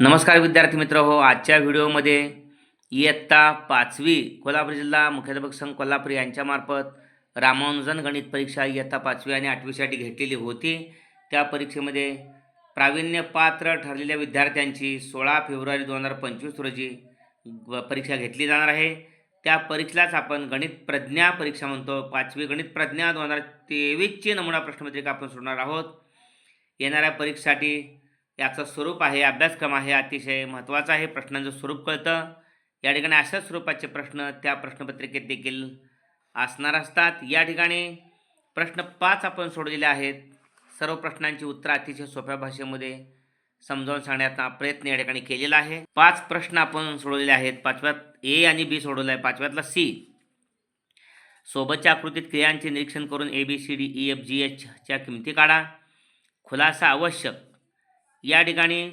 नमस्कार विद्यार्थी मित्र हो आजच्या व्हिडिओमध्ये इयत्ता पाचवी कोल्हापूर जिल्हा मुख्याध्यापक संघ कोल्हापूर यांच्यामार्फत रामानुजन गणित परीक्षा इयत्ता पाचवी आणि आठवीसाठी घेतलेली होती. त्या परीक्षेमध्ये प्रावीण्य पात्र ठरलेल्या विद्यार्थ्यांची सोळा फेब्रुवारी दोन हजार पंचवीस रोजी परीक्षा घेतली जाणार आहे. त्या परीक्षेलाच आपण गणित प्रज्ञा परीक्षा म्हणतो. पाचवी गणित प्रज्ञा दोन हजार तेवीसची नमुना प्रश्नपत्रिका आपण सोडणार आहोत. येणाऱ्या परीक्षेसाठी याचं स्वरूप आहे अभ्यासक्रम आहे अतिशय महत्त्वाचा आहे. प्रश्नांचं स्वरूप कळतं. या ठिकाणी अशा स्वरूपाचे प्रश्न त्या प्रश्नपत्रिकेत देखील असणार असतात. या ठिकाणी प्रश्न पाच आपण सोडलेले आहेत. सर्व प्रश्नांची उत्तरं अतिशय सोप्या भाषेमध्ये समजावून सांगण्याचा प्रयत्न या ठिकाणी केलेला आहे. पाच प्रश्न आपण सोडवलेले आहेत. पाचव्यात ए आणि बी सोडवलं आहे पाचव्यातला सी सोबतच्या आकृतीत क्रियांचे निरीक्षण करून A B C D E F G एचच्या किमती काढा. खुलासा आवश्यक या ठिकाणी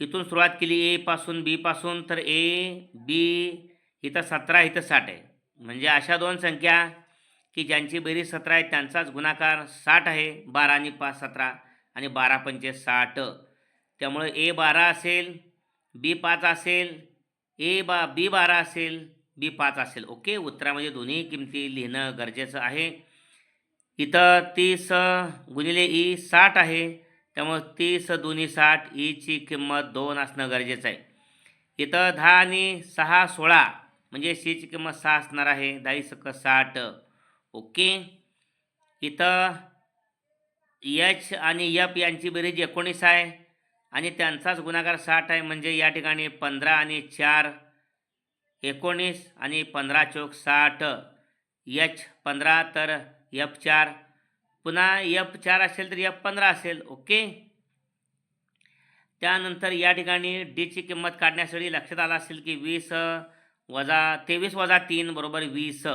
इथून सुरुवात केली ए पासून बी पासून तर ए बी इथं सतरा इथं साठ आहे. म्हणजे अशा दोन संख्या की ज्यांची बेरीज सतरा आहे त्यांचाच गुणाकार साठ आहे. बारा आणि पाच सतरा आणि बारा पंचे साठ. त्यामुळे ए बारा असेल बी पाच असेल ए बा बी बारा असेल बी पाच असेल. ओके? उत्तरामध्ये दोन्ही किमती लिहिणं गरजेचं आहे. इथं तीस गुणिले ई साठ आहे. त्यामुळे तीस दोन्ही साठ ईची किंमत दोन असणं गरजेचं आहे. इथं दहा आणि सहा सोळा म्हणजे सीची किंमत सहा असणार आहे. दहा सक साठ. ओके. इथं यच आणि यप यांची बेरीज एकोणीस आहे आणि त्यांचाच गुणाकार साठ आहे. म्हणजे या ठिकाणी पंधरा आणि चार एकोणीस आणि पंधरा चौक साठ. यच पंधरा तर यप चार. पुन्हा एफ चार असेल तर एफ पंधरा असेल ओके? त्यानंतर या ठिकाणी डीची किंमत काढण्यासाठी लक्षात आलं असेल की वीस वजा तेवीस वजा तीन बरोबर वीस.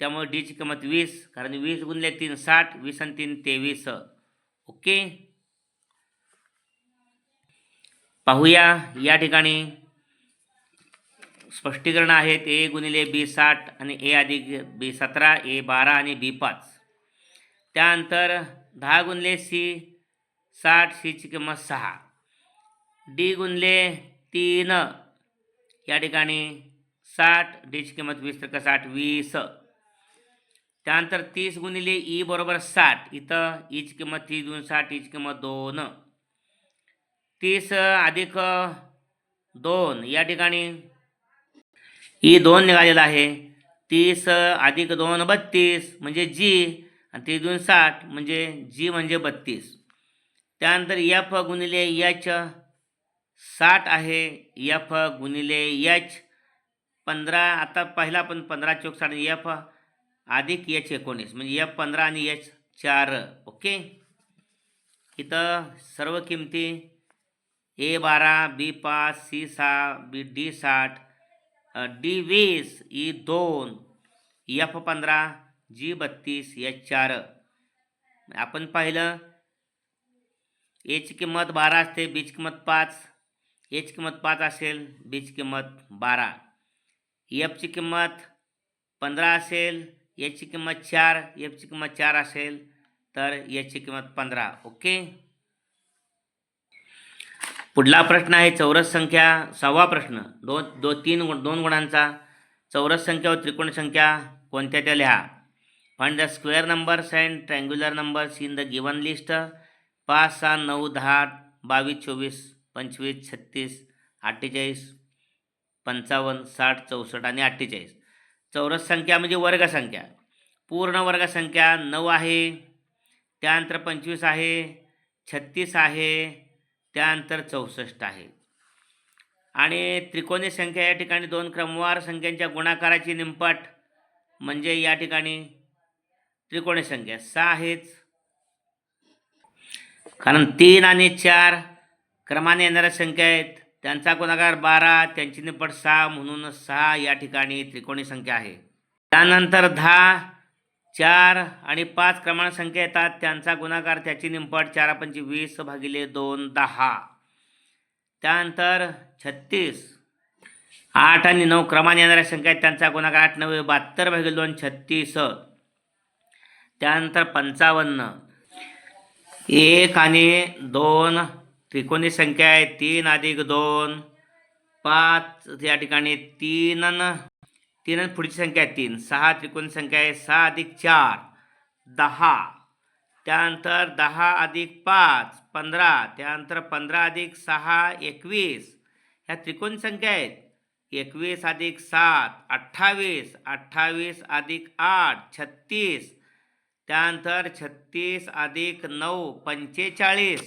त्यामुळे डीची किंमत वीस कारण वीस गुणले तीन साठ वीस आणि तीन तेवीस. ओके? पाहूया या ठिकाणी स्पष्टीकरण आहेत. ए गुणिले बी साठ आणि ए अधिक बी सतरा ए बारा आणि बी पाच. त्यानंतर दहा गुणले सी साठ सीची किंमत सहा. डी गुणले तीन या ठिकाणी साठ डीची किंमत वीस तर साठ वीस. त्यानंतर तीस गुणिले ई बरोबर साठ इथं ईची किंमत तीस दोन साठ ईची किंमत दोन. तीस अधिक दोन या ठिकाणी ई दोन निघालेला आहे. तीस अधिक दोन बत्तीस म्हणजे जी आणि ते दोन साठ म्हणजे जी म्हणजे बत्तीस. त्यानंतर यफ गुणिले यच साठ आहे. यफ गुणिले यच पंधरा आता पहिला पण पंधरा चौक साठ यफ अधिक एच एकोणीस म्हणजे एफ पंधरा आणि एच चार ओके? इथं सर्व किमती ए बारा बी पाच सी सहा बी डी साठ डी वीस ई दोन एफ पंधरा जी बत्तीस एच चार. आपण पाहिलं एची किंमत बारा असते बीची किंमत पाच. एची किंमत पाच असेल बीची किंमत बारा. एफची किंमत पंधरा असेल याची किंमत चार एफची किंमत चार असेल तर याची किंमत पंधरा. ओके पुढला प्रश्न आहे चौरस संख्या सहावा प्रश्न. दोन दो तीन गुण दोन गुणांचा. चौरस संख्या व त्रिकोण संख्या कोणत्या त्या लिहा? Find the square numbers and triangular numbers in the given list पाच सहा नऊ दहा बावीस चोवीस पंचवीस छत्तीस अठ्ठेचाळीस पंचावन्न साठ चौसष्ट आणि अठ्ठेचाळीस. चौरस संख्या म्हणजे वर्गसंख्या पूर्ण वर्गसंख्या नऊ आहे त्यानंतर पंचवीस आहे छत्तीस आहे त्यानंतर चौसष्ट आहे. आणि त्रिकोणी संख्या या ठिकाणी दोन क्रमवार संख्यांच्या गुणाकाराची निंपट म्हणजे या ठिकाणी त्रिकोणी संख्या सहा आहेच कारण तीन आणि चार क्रमाने येणाऱ्या संख्या आहेत. त्यांचा गुणाकार बारा त्यांची निपट सहा म्हणून सहा या ठिकाणी त्रिकोणी संख्या आहे. त्यानंतर दहा चार आणि पाच क्रमांक संख्या येतात. त्यांचा गुणाकार त्याची निंपट चार पंचे वीस भागिले दोन दहा. त्यानंतर छत्तीस आठ आणि नऊ क्रमाने येणाऱ्या संख्या आहेत. त्यांचा गुणाकार आठ नव्वे बहात्तर भागिले दोन छत्तीस. त्यानंतर पंचावन्न. एक आणि दोन. त्रिकोणी संख्या आहे तीन अधिक दोन. पाच या ठिकाणी तीन तीन पुढची संख्या आहे तीन. सहा त्रिकोणी संख्या आहे सहा अधिक चार. दहा. त्यानंतर दहा अधिक पाच पंधरा. त्यानंतर पंधरा अधिक सहा एकवीस. ह्या त्रिकोणी संख्या आहेत. एकवीस अधिक सात अठ्ठावीस. अठ्ठावीस अधिक आठ छत्तीस. त्यानंतर छत्तीस अधिक नऊ पंचेचाळीस.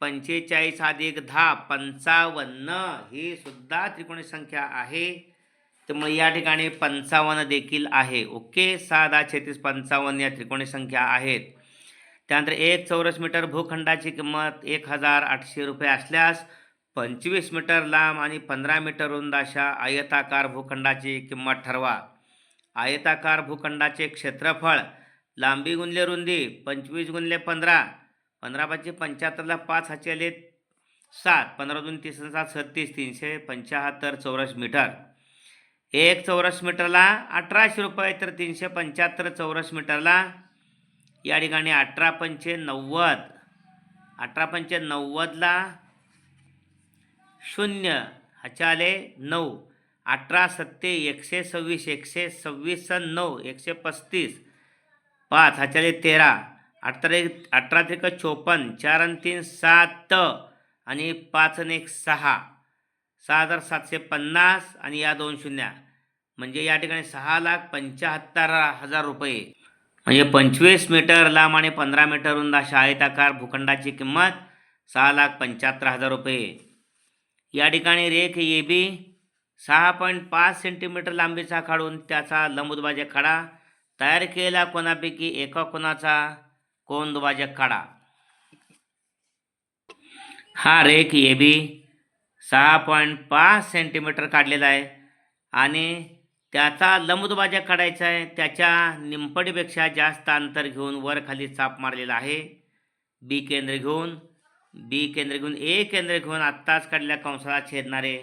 पंचेचाळीस अधिक दहा पंचावन्न. ही सुद्धा त्रिकोणी संख्या आहे. त्यामुळे या ठिकाणी पंचावन्न देखील आहे. ओके सहा दहा छत्तीस पंचावन्न या त्रिकोणी संख्या आहेत. त्यानंतर एक चौरस मीटर भूखंडाची किंमत एक हजार आठशे रुपये असल्यास पंचवीस मीटर लांब आणि पंधरा मीटर रुंद अशा आयताकार भूखंडाची किंमत ठरवा. आयताकार भूखंडाचे क्षेत्रफळ लांबी गुणले रुंदी पंचवीस गुणले पंधरा पंधरा पाचशे पंच्याहत्तरला पाच हाचे आले सात पंधरा दोन तीस सात छत्तीस तीनशे पंच्याहत्तर चौरस मीटर. एक चौरस मीटरला अठराशे रुपये तर तीनशे पंच्याहत्तर चौरस मीटरला या ठिकाणी अठरा पंचे नव्वद अठरा पंचे नव्वदला शून्य ह्याच्या आले नऊ अठरा सत्ते एकशे सव्वीस एकशे सव्वीस सन नऊ एकशे पस्तीस पाच ह्याच्या तेरा अठरा एक अठरा त्रिक चोपन्न चार आणि तीन सात आणि पाच आणि एक सहा. सहा हजार सातशे पन्नास आणि या दोन शून्य. म्हणजे या ठिकाणी सहा लाख पंच्याहत्तर हजार रुपये. म्हणजे पंचवीस मीटर लांब आणि पंधरा मीटर रुंद अशा आयताकार भूखंडाची किंमत सहा लाख पंच्याहत्तर हजार रुपये. या ठिकाणी रेख ए बी सहा पॉईंट पाच सेंटीमीटर लांबीचा खाडून त्याचा लंबदुभाजक खाडा तयार केलेल्या कोणापैकी एका कोणाचा कोण दुभाजक काढा. हा रेख ए बी सहा पॉईंट पाच सेंटीमीटर काढलेला आहे आणि त्याचा लंबदुभाजक काढायचा आहे. त्याच्या निंपटीपेक्षा जास्त अंतर घेऊन वर खाली चाप मारलेला आहे. बी केंद्र घेऊन बी केंद्र घेऊन ए केंद्र घेऊन आत्ताच काढलेल्या कंसाला छेदणारे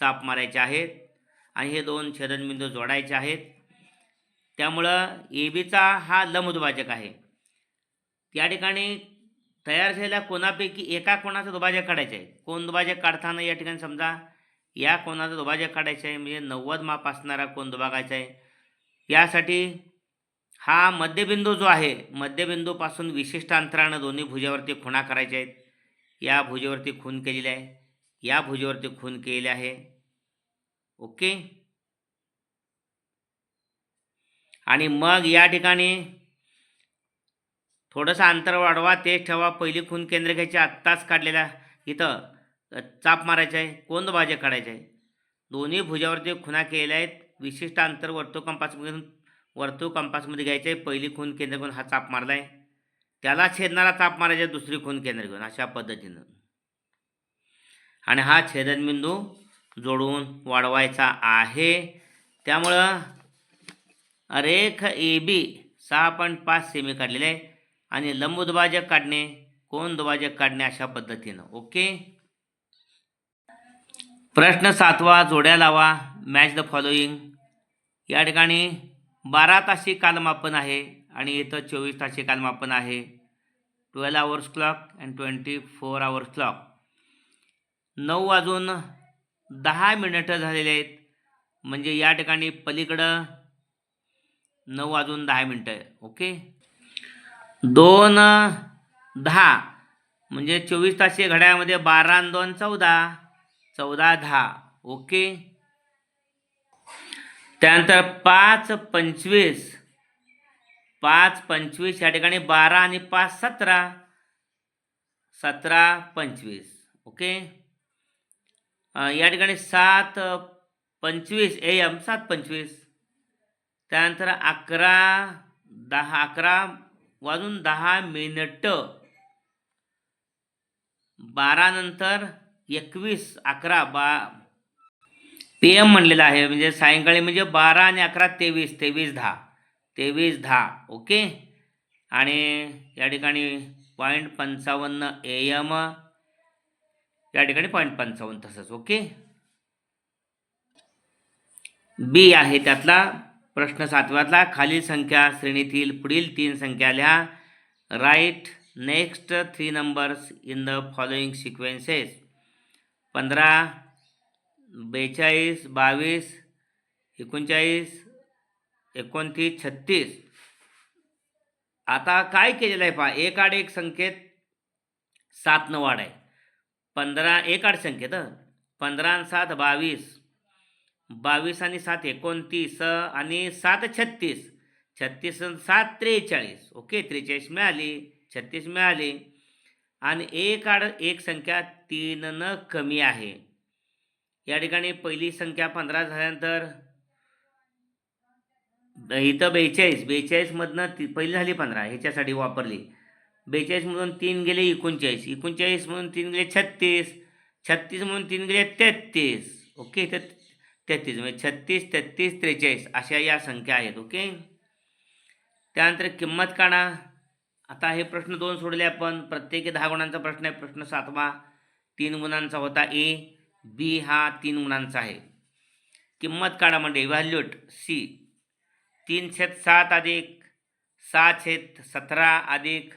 चाप मारायचे आहेत. आणि हे दोन छेदनबिंदू जोडायचे आहेत. त्यामुळं ए बीचा हा लंबदुभाजक आहे. या ठिकाणी तयार झालेल्या कोणापैकी एका कोणाचा दुभाजक काढायचं आहे? कोण दुभाजक काढताना या ठिकाणी समजा या कोणाचा दुभाजक काढायचं आहे? म्हणजे नव्वद माप असणारा कोण दुभागायचा आहे? यासाठी हा मध्यबिंदू जो आहे मध्यबिंदूपासून विशिष्ट अंतरानं दोन्ही भुजेवरती खुणा करायच्या आहेत. या भुजेवरती खून केलेली आहे. या भुजेवरती खून केलेली आहे. ओके? आणि मग या ठिकाणी थोडंसं अंतर वाढवा तेच ठेवा. पहिली खून केंद्र घ्यायची आत्ताच काढलेल्या इथं चाप मारायचं आहे कोंद भाज्या काढायच्या आहे. दोन्ही भुजावरती खुणा केलेल्या आहेत. विशिष्ट अंतर वर्तुळ कंपासमधून वर्तुळ कंपासमध्ये घ्यायचं आहे. पहिली खून केंद्र घेऊन हा चाप मारला आहे त्याला छेदणारा चाप मारायचा आहे दुसरी खून केंद्र घेऊन अशा पद्धतीनं. आणि हा छेदनबिंदू जोडून वाढवायचा आहे. त्यामुळं रेख ए बी सहा पॉईंट पाच सेमी काढलेले आहे. आणि लंबदुभाजक काढणे कोण दुभाजक काढणे अशा पद्धतीनं ओके? प्रश्न सातवा जोड्या लावा मॅच द फॉलोईंग या ठिकाणी बारा ताशी कालमापन आहे आणि इथं चोवीस ताशी कालमापन आहे. Twelve hours clock and twenty four hours clock नऊ वाजून दहा मिनिटं झालेले आहेत. म्हणजे या ठिकाणी पलीकडं नऊ वाजून दहा मिनटं आहे ओके? दोन दहा म्हणजे चोवीस तासे घड्याळामध्ये बारा आणि दोन चौदा. चौदा दहा ओके? त्यानंतर पाच पंचवीस. पाच पंचवीस या ठिकाणी बारा आणि पाच सतरा. सतरा पंचवीस ओके? या ठिकाणी सात पंचवीस ए एम सात पंचवीस. त्यानंतर अकरा दहा अकरा वाजून दहा मिनिटं. बारानंतर एकवीस अकरा बा पी एम म्हणलेलं आहे. म्हणजे सायंकाळी म्हणजे बारा आणि अकरा तेवीस तेवीस दहा. तेवीस दहा. ओके? आणि या ठिकाणी पॉईंट पंचावन्न ए एम या ठिकाणी पॉईंट पंचावन्न तसंच. ओके? बी आहे त्यातला. प्रश्न सातव्यातला खालील संख्या श्रेणीतील पुढील तीन संख्या लिहा write next three numbers in the following sequences पंधरा बेचाळीस बावीस एकोणचाळीस एकोणतीस छत्तीस. आता काय केलेलं आहे पहा एक आड एक संख्येत सात नऊ वाढ आहे. पंधरा एक आड संख्येत पंधरा सात बावीस. बावीस आणि सात एकोणतीस आणि सात छत्तीस. छत्तीस आणि सात त्रेचाळीस. ओके त्रेचाळीस मिळाली छत्तीस मिळाली. आणि एक आड एक संख्या तीननं कमी आहे. या ठिकाणी पहिली संख्या पंधरा झाल्यानंतर इथं बेचाळीस. बेचाळीसमधनं ती पहिली झाली पंधरा. ह्याच्यासाठी वापरली. बेचाळीसमधून तीन गेले एकोणचाळीस. एकोणचाळीसमधून तीन गेले छत्तीस. छत्तीसमधून तीन गेले तेहत्तीस ओके तर तेहत्तीस म्हणजे छत्तीस तेहत्तीस त्रेचाळीस अशा या संख्या आहेत ओके? त्यानंतर किंमत काढा. आता हे प्रश्न दोन सोडले आपण. प्रत्येकी दहा गुणांचा प्रश्न आहे. प्रश्न सातवा तीन गुणांचा होता ए बी हा तीन गुणांचा आहे. किंमत काढा म्हणजे व्हॅल्यूट सी तीन छेद सात अधिक सहा छेद सतरा अधिक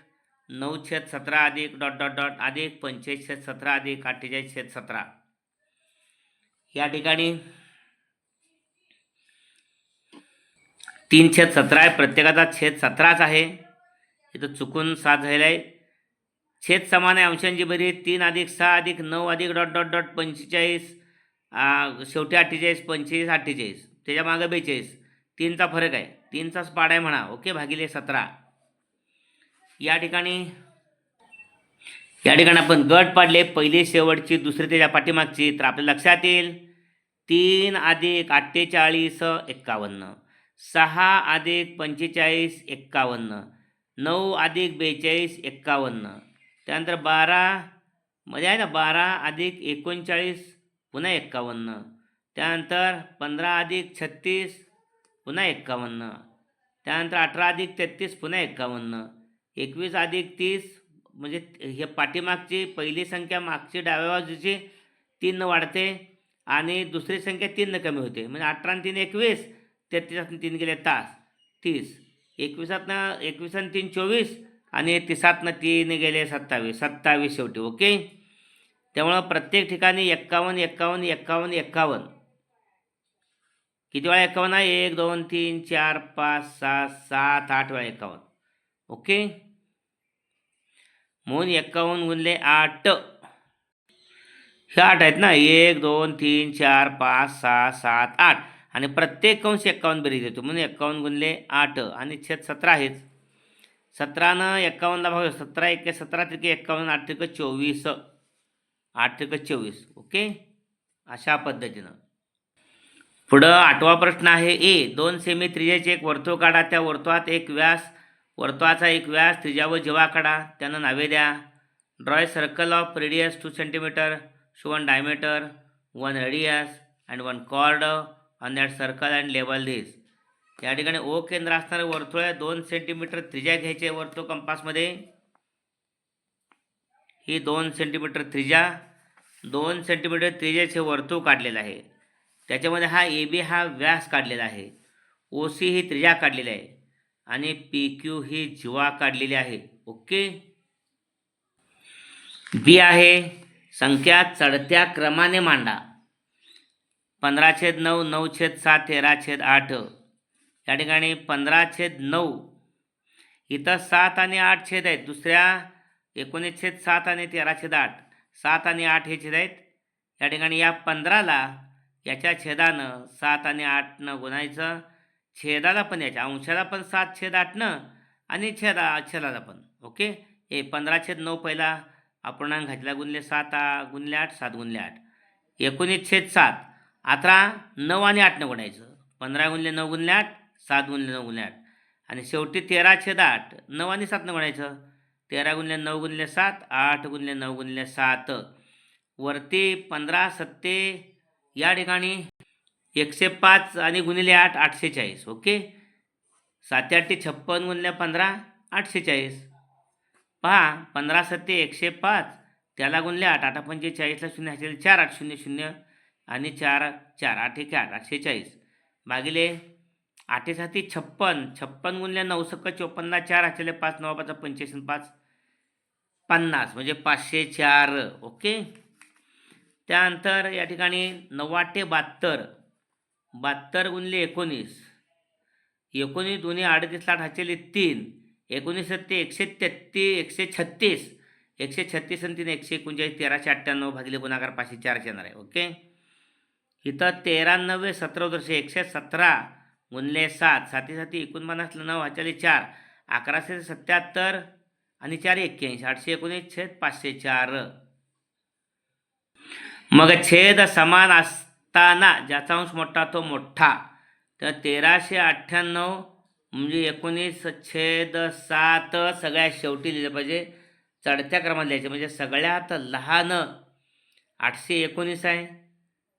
नऊ छेद सतरा अधिक डॉट डॉट डॉट अधिक पंचेचाळीस छेद सतरा अधिक अठ्ठेचाळीस छेद सतरा. या ठिकाणी तीन छेद सतरा आहे. प्रत्येकाचा छेद सतराच आहे. इथं चुकून सात झालेला आहे. छेद समान आहे. अंशांची बरी तीन अधिक सहा अधिक नऊ अधिक डॉट डॉट डॉट पंचेचाळीस. शेवटी अठ्ठेचाळीस पंचेचाळीस अठ्ठेचाळीस. त्याच्या मागं बेचाळीस. तीनचा फरक आहे. तीनचाच पाड आहे म्हणा. ओके भागिले सतरा. या ठिकाणी या ठिकाणी आपण गट पाडले. पहिली शेवटची दुसरी त्याच्या पाठीमागची. तर आपल्या लक्षात येईल. तीन अधिक अठ्ठेचाळीस एक्कावन्न. सहा अधिक पंचेचाळीस एक्कावन्न नऊ अधिक बेचाळीस एक्कावन्न. त्यानंतर बारा मध्ये आहे ना बारा अधिक एकोणचाळीस पुन्हा एक्कावन्न. त्यानंतर पंधरा अधिक छत्तीस पुन्हा एक्कावन्न. त्यानंतर अठरा अधिक तेहत्तीस पुन्हा एक्कावन्न. एकवीस अधिक तीस म्हणजे हे पाठीमागची पहिली संख्या मागची डाव्या बाजूची तीन वाढते आणि दुसरी संख्या तीननं कमी होते. म्हणजे अठरा आणि तीन एकवीस तेहतीसातनं तीन गेले तास तीस. एकविसातनं एकवीस आणि तीन चोवीस आणि तिसातनं तीन गेले सत्तावीस. सत्तावीस शेवटी ओके? त्यामुळं प्रत्येक ठिकाणी एक्कावन्न एक्कावन्न एक्कावन्न एक्कावन्न. किती वेळा एक्कावन्न आहे? एक दोन तीन चार पाच सहा सात आठ वेळा एक्कावन्न. ओके? म्हणून एक्कावन्न गुणले आठ. हे आठ आहेत ना? एक दोन तीन चार पाच सहा सात आठ. आणि प्रत्येक कंश एक्कावन्न बेरीज येतो म्हणून एक्कावन्न गुणले आठ आणि छेद सतरा आहेच सतरानं एक्कावन्नला भाग सतरा एक सतरा त्रिके एक्कावन्न आठ त्रिक चोवीस. आठ त्रिक चोवीस. ओके? अशा पद्धतीनं. पुढं आठवा प्रश्न आहे ए. दोन सेमी त्रिज्याचे एक वर्तुळ काढा. त्या वर्तुळात एक व्यास वर्तुळाचा एक व्यास त्रिज्या व जेव्हा काढा. त्यांना नावे द्या. Draw circle of radius two centimetre show one diameter one radius and one chord on that circle and label this या ठिकाणी ओ केंद्र असणारे वर्तुळ आहे. दोन सेंटीमीटर त्रिज्या घ्यायचे वर्तुळ कंपासमध्ये ही दोन सेंटीमीटर त्रिज्या दोन सेंटीमीटर त्रिज्याचे वर्तुळ काढलेलं आहे. त्याच्यामध्ये हा ए बी हा व्यास काढलेला आहे. ओ सी ही त्रिज्या काढलेली आहे. आणि पी क्यू ही जीवा काढलेली आहे. ओके? बी आहे. संख्या चढत्या क्रमाने मांडा. पंधरा छेद नऊ नऊ छेद सात तेरा छेद आठ. या ठिकाणी पंधरा छेद नऊ. इथं सात आणि आठ छेद आहेत. दुसऱ्या एकोणीस छेद सात आणि तेरा छेद आठ. सात आणि आठ हे छेद आहेत. या ठिकाणी या पंधराला याच्या छेदानं सात आणि आठनं गुणायचं. छेदाला पण याच्या. अंशाला पण सात छेद आठनं आणि छेदा छेदाला पण. ओके? हे पंधरा छेद नऊ पहिला. अपूर्णांक घातला गुणले सात आ गुणले आठ सात गुणले आठ. एकोणीस छेद सात. आता नऊ आणि आठनं गुणायचं पंधरा गुणले नऊ गुणले आठ सात गुणले नऊ गुणले आठ. आणि शेवटी तेरा छेद आठ नऊ आणि सातनं गुणायचं तेरा गुणले नऊ गुणले सात आठ गुणले नऊ गुणले सात. वरती पंधरा सत्ते या ठिकाणी एकशे पाच आणि गुणिले आठ आठशे चाळीस. ओके? सातते आठ ते छप्पन गुणले पंधरा आठशे चाळीस. पहा पंधरा सत्ते एकशे पाच. त्याला गुणले आठ. आठ पंचेचाळीसला शून्य असेल चार आठ शून्य शून्य. आणि चार चार आठ एक आठ आठशे चाळीस भागिले आठे साती छप्पन छप्पन गुणल्या नऊ सक्क चोपन्न चार असेल पाच नऊ पाच पंचेचाळीस पाच. पन्नास म्हणजे पाचशे चार. ओके? त्यानंतर या ठिकाणी नव्वद बहात्तर बहात्तर गुणले एकोणीस. एकोणीस दोन्ही अडतीस लाट हाचेले तीन. एकोणीस सत्ते एकशे तेहत्तीस एकशे छत्तीस. एकशे छत्तीस आणि तीन एकशे एकोणचाळीस तेराशे अठ्ठ्याण्णव भागिले गुणाकार पाचशे चारशे येणार आहे. ओके? इथं तेरानव्वे सतरा वर्षे एकशे सतरा गुणले सात साती साती एकोणपन्नास नऊ हाचाले चार अकराशे सत्याहत्तर आणि चार एक्क्याऐंशी आठशे एकोणीस छेद पाचशे चार. मग छेद समान असताना ज्याचा अंश मोठा तो मोठा. तर तेराशे अठ्ठ्याण्णव म्हणजे एकोणीस छेद सात सगळ्यात शेवटी लिहिलं पाहिजे. चढत्या क्रमात लिहायचे म्हणजे सगळ्यात लहान आठशे एकोणीस आहे.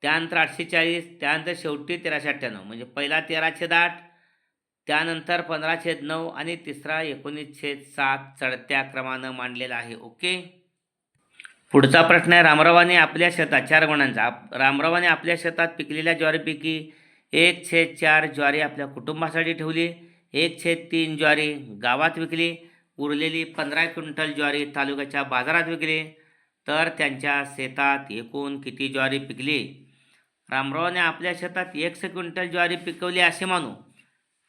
त्यानंतर आठशे चाळीस त्यानंतर शेवटी तेराशे अठ्ठ्याण्णव. म्हणजे पहिला तेरा छेद आठ त्यानंतर पंधरा छेद नऊ आणि तिसरा एकोणीस छेद सात चढत्या क्रमानं मांडलेला आहे. ओके? पुढचा प्रश्न आहे रामरावाने आपल्या शेतात चार गुणांचा. आप रामरावाने आपल्या शेतात पिकलेल्या ज्वारीपैकी एक छेद चार ज्वारी आपल्या कुटुंबासाठी ठेवली एक छेद तीन ज्वारी गावात विकली उरलेली पंधरा क्विंटल ज्वारी तालुक्याच्या बाजारात विकली. तर त्यांच्या शेतात एकूण किती ज्वारी पिकली? रामरावाने आपल्या शेतात एकशे क्विंटल ज्वारी पिकवली असे मानू.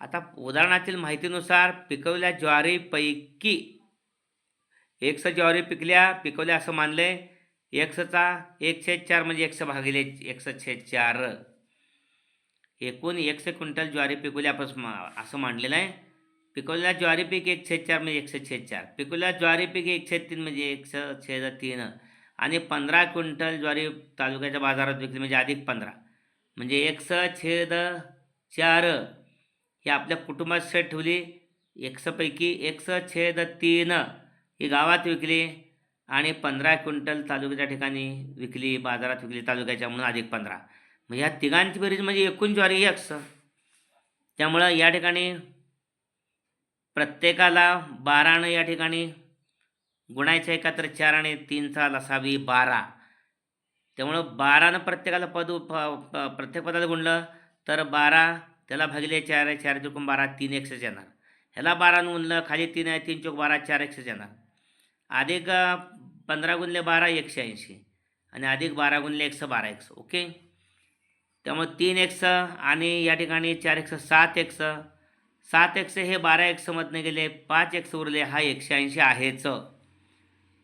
आता उदाहरणातील माहितीनुसार पिकवल्या ज्वारीपैकी एकशे ज्वारी पिकल्या पिकवल्या असं मानले. एकशेचा एक छेद चार म्हणजे एकशे भागिले एकशे छेद चार. एकूण एकशे क्विंटल ज्वारी पिकवल्यापासून असं मांडलेलं आहे पिकवलेल्या ज्वारीपैकी एक छेद चार म्हणजे एकशे छेद चार. पिकवल्या ज्वारीपैकी एक छेद तीन म्हणजे एकशे छेद तीन. आणि पंधरा क्विंटल ज्वारी तालुक्याच्या बाजारात विकली म्हणजे अधिक पंधरा. म्हणजे एकशे छेद चार ही आपल्या कुटुंबात सेट ठेवली. एकशेपैकी एकशे छेद तीन ही गावात विकली आणि पंधरा क्विंटल तालुक्याच्या ठिकाणी विकली बाजारात विकली तालुक्याच्या म्हणून अधिक पंधरा. मग ह्या तिघांची बेरीज म्हणजे एकूण ज्वारी एकस. त्यामुळं या ठिकाणी प्रत्येकाला बारानं या ठिकाणी गुणायचं आहे का तर चार आणि तीनचा लसावी बारा. त्यामुळं बारानं प्रत्येकाला पद प- प- प्रत्येक पदाला गुणलं तर बारा त्याला भागिले चार आहे चार चुकून बारा तीन एकशेच येणार. ह्याला बारानं गुणलं खाली तीन आहे तीन चौक बारा चार एकशेच येणार. अधिक पंधरा गुणले बारा एकशे ऐंशी. आणि अधिक बारा गुणले एकशे बारा एक्स ओके? त्यामुळे तीन एक्स आणि या ठिकाणी चार एक्स सात एक्स सात एक्स हे बारा एकसमधनं गेले पाच एक्स उरले हा एकशे ऐंशी आहेच.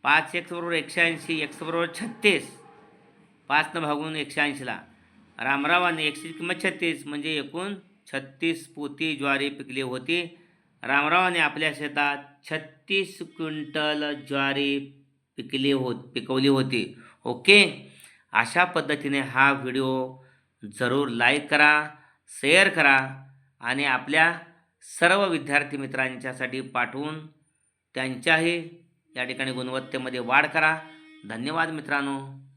पाच एक्स बरोबर एकशे ऐंशी एक्स बरोबर छत्तीस. पाचनं भागून एकशे ऐंशीला रामरावाने एकशेची किंमत छत्तीस म्हणजे एकूण छत्तीस पोती ज्वारी पिकली होती. रामरावाने आपल्या शेतात छत्तीस क्विंटल ज्वारी पिकली होत पिकवली होती. ओके? अशा पद्धतीने हा व्हिडिओ जरूर लाईक करा शेअर करा आणि आपल्या सर्व विद्यार्थी मित्रांच्यासाठी पाठवून त्यांच्याही या ठिकाणी गुणवत्तेमध्ये वाढ करा. धन्यवाद मित्रांनो.